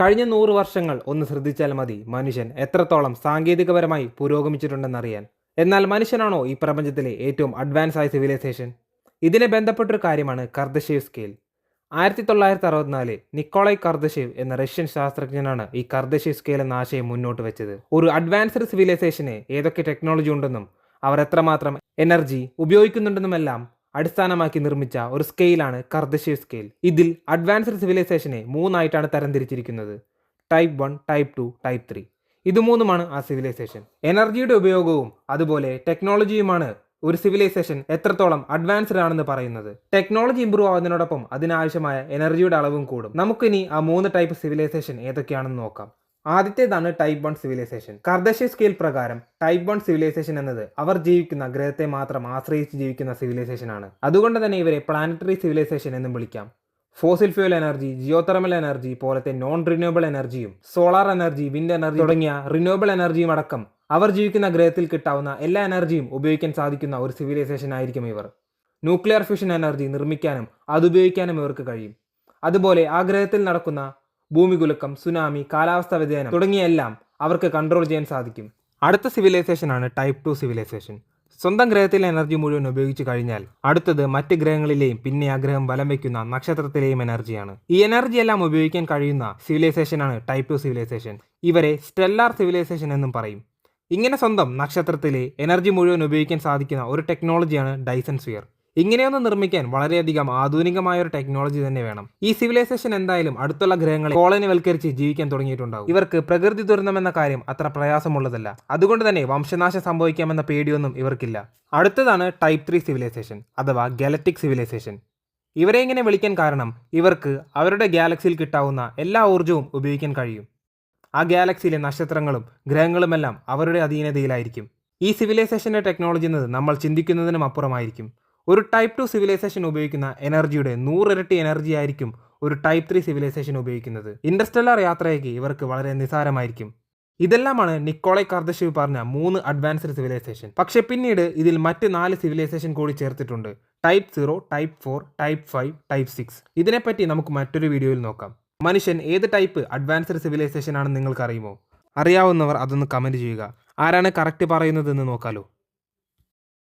കഴിഞ്ഞ നൂറ് വർഷങ്ങൾ ഒന്ന് ശ്രദ്ധിച്ചാൽ മതി മനുഷ്യൻ എത്രത്തോളം സാങ്കേതികപരമായി പുരോഗമിച്ചിട്ടുണ്ടെന്നറിയാൻ. എന്നാൽ മനുഷ്യനാണോ ഈ പ്രപഞ്ചത്തിലെ ഏറ്റവും അഡ്വാൻസ് ആയ സിവിലൈസേഷൻ ഇതിനെ ബന്ധപ്പെട്ടൊരു കാര്യമാണ് കർദശേവ് സ്കെയിൽ ആയിരത്തി തൊള്ളായിരത്തി അറുപത്തിനാല് നിക്കോളായ് കർദശേവ് എന്ന റഷ്യൻ ശാസ്ത്രജ്ഞനാണ് ഈ കർദശേവ് സ്കെയിൽ എന്ന ആശയം മുന്നോട്ട് വെച്ചത്. ഒരു അഡ്വാൻസ്ഡ് സിവിലൈസേഷന് ഏതൊക്കെ ടെക്നോളജി ഉണ്ടെന്നും അവർ എത്രമാത്രം എനർജി ഉപയോഗിക്കുന്നുണ്ടെന്നുമെല്ലാം അടിസ്ഥാനമാക്കി നിർമ്മിച്ച ഒരു സ്കെയിലാണ് കർദശീവ് സ്കെയിൽ. ഇതിൽ അഡ്വാൻസ്ഡ് സിവിലൈസേഷനെ മൂന്നായിട്ടാണ് തരംതിരിച്ചിരിക്കുന്നത്. Type one type two type three. ഇത് മൂന്നുമാണ് ആ സിവിലൈസേഷൻ. എനർജിയുടെ ഉപയോഗവും അതുപോലെ ടെക്നോളജിയുമാണ് ഒരു സിവിലൈസേഷൻ എത്രത്തോളം അഡ്വാൻസ്ഡ് ആണെന്ന് പറയുന്നത്. ടെക്നോളജി ഇമ്പ്രൂവ് ആവുന്നതിനോടൊപ്പം അതിനാവശ്യമായ എനർജിയുടെ അളവും കൂടും. നമുക്കിനി ആ മൂന്ന് ടൈപ്പ് സിവിലൈസേഷൻ ഏതൊക്കെയാണെന്ന് നോക്കാം. ആദ്യത്തേതാണ് type one civilisation Kardashev scale പ്രകാരം ടൈപ്പ് വൺ സിവിലൈസേഷൻ എന്നത് അവർ ജീവിക്കുന്ന ഗ്രഹത്തെ മാത്രം ആശ്രയിച്ച് ജീവിക്കുന്ന സിവിലൈസേഷൻ ആണ്. അതുകൊണ്ട് തന്നെ ഇവരെ പ്ലാനറ്ററി സിവിലൈസേഷൻ എന്നും വിളിക്കാം. Fossil fuel energy geothermal energy പോലത്തെ നോൺ റിന്യൂവബിൾ എനർജിയും സോളാർ എനർജി വിൻഡ് എനർജി തുടങ്ങിയ റിന്യൂവബിൾ എനർജിയും അടക്കം അവർ ജീവിക്കുന്ന ഗ്രഹത്തിൽ കിട്ടാവുന്ന എല്ലാ എനർജിയും ഉപയോഗിക്കാൻ സാധിക്കുന്ന ഒരു സിവിലൈസേഷൻ ആയിരിക്കും ഇവർ. ന്യൂക്ലിയർ ഫ്യൂഷൻ എനർജി നിർമ്മിക്കാനും അത് ഉപയോഗിക്കാനും ഇവർക്ക് കഴിയും. അതുപോലെ ആ ഗ്രഹത്തിൽ നടക്കുന്ന ഭൂമികുലുക്കം സുനാമി കാലാവസ്ഥാ വ്യതിയാനം തുടങ്ങിയെല്ലാം അവർക്ക് കൺട്രോൾ ചെയ്യാൻ സാധിക്കും. അടുത്ത സിവിലൈസേഷൻ ആണ് ടൈപ്പ് ടു സിവിലൈസേഷൻ സ്വന്തം ഗ്രഹത്തിലെ എനർജി മുഴുവൻ ഉപയോഗിച്ച് കഴിഞ്ഞാൽ അടുത്തത് മറ്റ് ഗ്രഹങ്ങളിലെയും പിന്നെ ആ ഗ്രഹം വലം വയ്ക്കുന്ന നക്ഷത്രത്തിലെയും എനർജിയാണ് ഈ എനർജി എല്ലാം ഉപയോഗിക്കാൻ കഴിയുന്ന സിവിലൈസേഷൻ ആണ് ടൈപ്പ് ടു സിവിലൈസേഷൻ ഇവരെ സ്റ്റെല്ലാർ സിവിലൈസേഷൻ എന്നും പറയും. ഇങ്ങനെ സ്വന്തം നക്ഷത്രത്തിലെ എനർജി മുഴുവൻ ഉപയോഗിക്കാൻ സാധിക്കുന്ന ഒരു ടെക്നോളജിയാണ് ഡൈസൺ സ്ഫിയർ ഇങ്ങനെയൊന്ന് നിർമ്മിക്കാൻ വളരെയധികം ആധുനികമായ ഒരു ടെക്നോളജി തന്നെ വേണം. ഈ സിവിലൈസേഷൻ എന്തായാലും അടുത്തുള്ള ഗ്രഹങ്ങളെ കോളനിവൽക്കരിച്ച് ജീവിക്കാൻ തുടങ്ങിയിട്ടുണ്ടാവും. ഇവർക്ക് പ്രകൃതി ദുരന്തമെന്ന കാര്യം അത്ര പ്രയാസമുള്ളതല്ല. അതുകൊണ്ട് തന്നെ വംശനാശം സംഭവിക്കാമെന്ന പേടിയൊന്നും ഇവർക്കില്ല. അടുത്തതാണ് ടൈപ്പ് ത്രീ സിവിലൈസേഷൻ അഥവാ ഗാലക്റ്റിക് സിവിലൈസേഷൻ ഇവരെ ഇങ്ങനെ വിളിക്കാൻ കാരണം ഇവർക്ക് അവരുടെ ഗാലക്സിയിൽ കിട്ടാവുന്ന എല്ലാ ഊർജവും ഉപയോഗിക്കാൻ കഴിയും. ആ ഗാലക്സിയിലെ നക്ഷത്രങ്ങളും ഗ്രഹങ്ങളുമെല്ലാം അവരുടെ അധീനതയിലായിരിക്കും. ഈ സിവിലൈസേഷന്റെ ടെക്നോളജി എന്നത് നമ്മൾ ചിന്തിക്കുന്നതിനും അപ്പുറമായിരിക്കും. ഒരു ടൈപ്പ് ടു സിവിലൈസേഷൻ ഉപയോഗിക്കുന്ന എനർജിയുടെ നൂറിരട്ടി എനർജി ആയിരിക്കും ഒരു ടൈപ്പ് ത്രീ സിവിലൈസേഷൻ ഉപയോഗിക്കുന്നത്. ഇൻഡസ്ട്രലാർ യാത്രയ്ക്ക് ഇവർക്ക് വളരെ നിസാരമായിരിക്കും. ഇതെല്ലാമാണ് നിക്കോളെ കാർദശിവ് പറഞ്ഞ മൂന്ന് അഡ്വാൻസ്ഡ് സിവിലൈസേഷൻ പക്ഷെ പിന്നീട് ഇതിൽ മറ്റ് നാല് സിവിലൈസേഷൻ കൂടി ചേർത്തിട്ടുണ്ട്. Type zero type four type five type six ഇതിനെപ്പറ്റി നമുക്ക് മറ്റൊരു വീഡിയോയിൽ നോക്കാം. മനുഷ്യൻ ഏത് ടൈപ്പ് അഡ്വാൻസ്ഡ് സിവിലൈസേഷൻ ആണെന്ന് നിങ്ങൾക്ക് അറിയുമോ അറിയാവുന്നവർ അതൊന്ന് കമന്റ് ചെയ്യുക. ആരാണ് കറക്റ്റ് പറയുന്നതെന്ന് നോക്കാലോ.